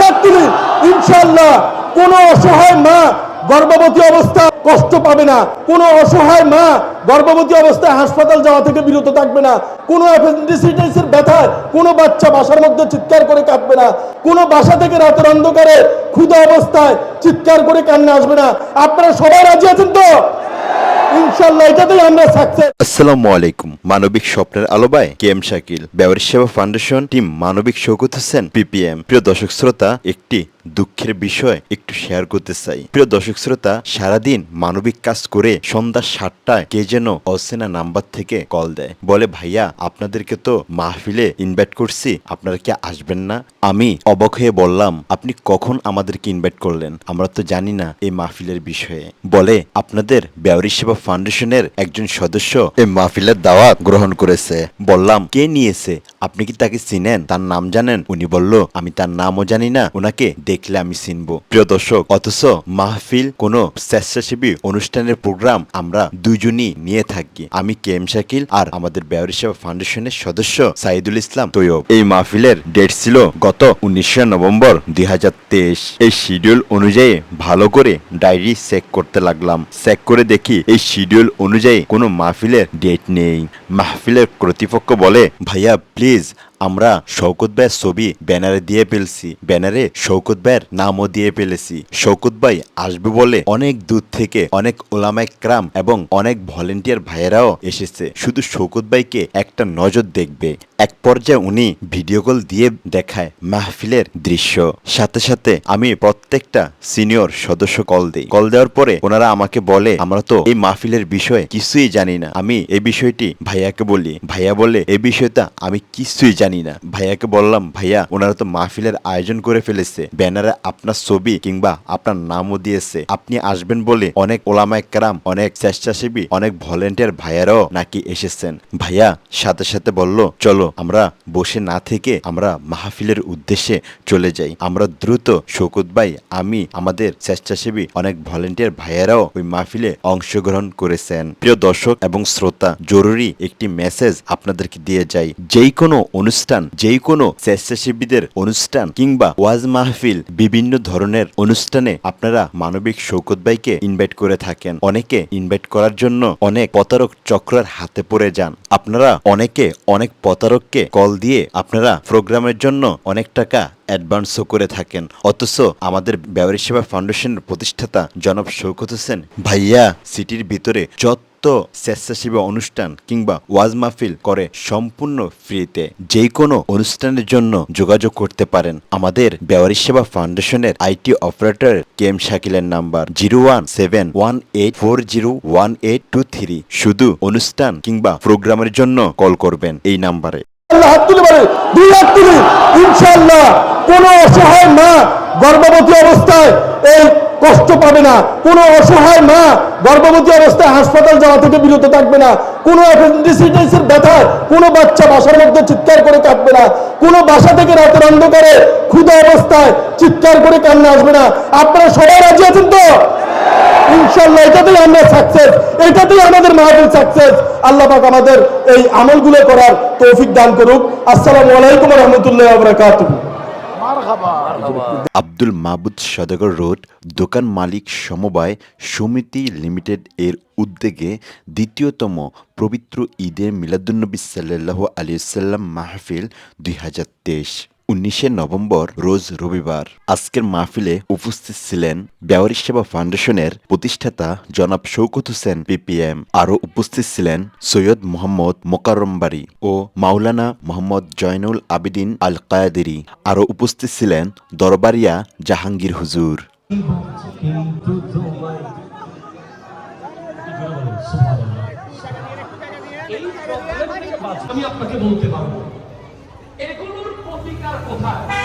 হাত তুলি ইনশাল্লাহ কোনো অসহায় মা গর্ভবতী অবস্থা কষ্ট পাবে না। অসহায় মা গর্ভবতী অবস্থায় হাসপাতাল যাওয়া থেকে বিরত থাকবে না। কোনো অ্যাপেন্ডিসাইটিসের ব্যথায় কোনো বাচ্চা বাসার মধ্যে চিৎকার করে কাঁদবে না। কোনো বাসা থেকে রাতের অন্ধকারে ক্ষুধা অবস্থায় চিৎকার করে কান্না আসবে না। আপনারা সবাই রাজি আছেন তো? মানবিক স্বপ্নের আলোবায় শাকিল সেবা ফাউন্ডেশন টিম মানবিক শৌকত হোসেন, পিপিএম। প্রিয় দর্শক শ্রোতা, একটি দুঃখের বিষয় একটু শেয়ার করতে চাই। প্রিয় দর্শক শ্রোতা, সারাদিন মানবিক কাজ করে সন্ধ্যা সাতটায় কে যেন নাম্বার থেকে কল দেয়। বলে, ভাইয়া, আপনাদেরকে তো মাহফিলে ইনভাইট করছি, আপনারা কি আসবেন না? আমি অবাক হয়ে বললাম, আপনি কখন আমাদেরকে ইনভাইট করলেন? আমরা তো জানি না এই মাহফিলের বিষয়ে। বলে, আপনাদের ব্যবহারিক সেবা ফাউন্ডেশনের একজন সদস্য এই মাহফিলের দাওয়াত গ্রহণ করেছে। বললাম, কে নিয়েছে? আপনি কি তাকে চিনেন? তার নাম জানেন? উনি বলল, আমি তার নামও জানি না ওনাকে দেখলে আমি চিনবো। প্রিয় দর্শক, অথচ মাহফিল কোন স্বেচ্ছাসেবী অনুষ্ঠানের প্রোগ্রাম আমরা দুজনই নিয়ে থাকি। আমি কে এম শাকিল আর আমাদের ব্যবহারিক সেবা ফাউন্ডেশনের সদস্য সাইদুল ইসলাম তৈয়ব। এই মাহফিলের ডেট ছিল গত উনিশে নভেম্বর দুই হাজার তেইশ। এই শিডিউল অনুযায়ী ভালো করে ডায়েরি চেক করতে লাগলাম। চেক করে দেখি এই শিডিউল অনুযায়ী কোনো মাহফিলের ডেট নেই। মাহফিলের কর্তৃপক্ষ বলে ভাইয়া প্লিজ আমরা শৌকত ভাইয়ের ছবি ব্যানারে দিয়ে ফেলছি। ব্যানারে শৌকত ভাইয়ের নামও দিয়ে ফেলেছি। শৌকত ভাই আসবে বলে অনেক দূর থেকে অনেক ওলামায় ক্রাম এবং অনেক ভলেন্টিয়ার ভাইয়েরাও এসেছে। শুধু শৌকত ভাইকে একটা নজর দেখবে। এক পর্যায়ে উনি ভিডিও কল দিয়ে দেখায় মাহফিলের দৃশ্য। সাথে সাথে আমি প্রত্যেকটা সিনিয়র সদস্য কল দিই। কল দেওয়ার পরে ওনারা আমাকে বলে, আমরা তো এই মাহফিলের বিষয়ে কিছুই জানি না। আমি এই বিষয়টি ভাইয়াকে বলি। ভাইয়া বলে, এই বিষয়টা আমি কিছুই জানি না। ভাইয়াকে বললাম, ভাইয়া, ওনারা তো মাহফিলের আয়োজন করে ফেলেছে। ব্যানারে আপনার ছবি কিংবা আপনার নামও দিয়েছে। আপনি আসবেন বলে অনেক ওলামায় কারাম অনেক স্বেচ্ছাসেবী, অনেক ভলেন্টিয়ার ভাইয়ারাও নাকি এসেছেন। ভাইয়া সাথে সাথে বলল, চলো, আমরা বসে না থেকে আমরা মাহফিলের উদ্দেশ্যে চলে যাই। আমরা দ্রুত শৌকত ভাই, আমি, আমাদের স্বেচ্ছাসেবী, অনেক ভলেন্টিয়ার ভাইয়েরাও ওই মাহফিলে অংশগ্রহণ করেছেন। প্রিয় দর্শক এবং শ্রোতা, জরুরি একটি মেসেজ আপনাদেরকে দিয়ে যাই। যেই কোনো অনুষ্ঠান যেই কোনো স্বেচ্ছাসেবীদের অনুষ্ঠান কিংবা ওয়াজ মাহফিল, বিভিন্ন ধরনের অনুষ্ঠানে আপনারা মানবিক শৌকত ভাইকে ইনভাইট করে থাকেন। অনেকে ইনভাইট করার জন্য অনেক প্রতারক চক্রের হাতে পড়ে যান। আপনারা অনেকে অনেক প্রতারককে কল দিয়ে আপনারা প্রোগ্রামের জন্য অনেক টাকা অ্যাডভান্সও করে থাকেন। অথচ আমাদের ব্যবহারিক সেবা ফাউন্ডেশনের প্রতিষ্ঠাতা জনাব শৌকত হোসেন ভাইয়া সিটির ভিতরে যত স্বেচ্ছাসেবী অনুষ্ঠান কিংবা ওয়াজ মাহফিল করে সম্পূর্ণ ফ্রিতে যে কোনো অনুষ্ঠানের জন্য যোগাযোগ করতে পারেন। আমাদের ব্যবহারিক সেবা ফাউন্ডেশনের IT operator K M শাকিলের number zero one seven one eight four zero one eight two three. শুধু অনুষ্ঠান কিংবা প্রোগ্রামের জন্য কল করবেন এই নাম্বারে। ইনশাল্লাহ কোনো অসহায় মা গর্ভবতী অবস্থায় এই কষ্ট পাবে না। কোনো অসহায় মা গর্ভবতী অবস্থায় হাসপাতাল যাওয়া থেকে বিরত থাকবে না। কোনো অ্যাপেন্ডিসাইটিসের ব্যথায় কোনো বাচ্চা বাসার মধ্যে চিৎকার করে কাঁদবে না। কোনো বাসা থেকে রাতের অন্ধকারে ক্ষুদা অবস্থায় চিৎকার করে কান্না আসবে না। আপনারা সবাই রাজি আছেন তো? ইনশাল্লাহ এটাতেই আমরা সাকসেস এটাতেই আমাদের মাহফিল সাকসেস আল্লাহ পাক আমাদের এই আমলগুলো করার তৌফিক দান করুক। আসসালামু আলাইকুম রহমতুল্লাহ বারাকাতুহু। আব্দুল মাহবুদ সদাগর রোড, দোকান মালিক সমবায় সমিতি লিমিটেড এর উদ্যোগে দ্বিতীয়তম পবিত্র ঈদের মিলাদুন্নবী সাল্লাহ আলিয়াল্লাম মাহফিল দুই হাজার তেইশ। উনিশে নভেম্বর, রোজ রবিবার। আজকের মাহফিলে উপস্থিত ছিলেন ব্যবহারিক সেবা ফাউন্ডেশনের প্রতিষ্ঠাতা জনাব শৌকত হোসেন পিপিএম আরও উপস্থিত ছিলেন সৈয়দ মোহাম্মদ মোকারমবাড়ি ও মাওলানা মোহাম্মদ জয়নুল আবিদিন আল কায়াদেরি আরও উপস্থিত ছিলেন দরবারিয়া জাহাঙ্গীর হুজুর। আমি আপনাকে বলতে পারব। 动漫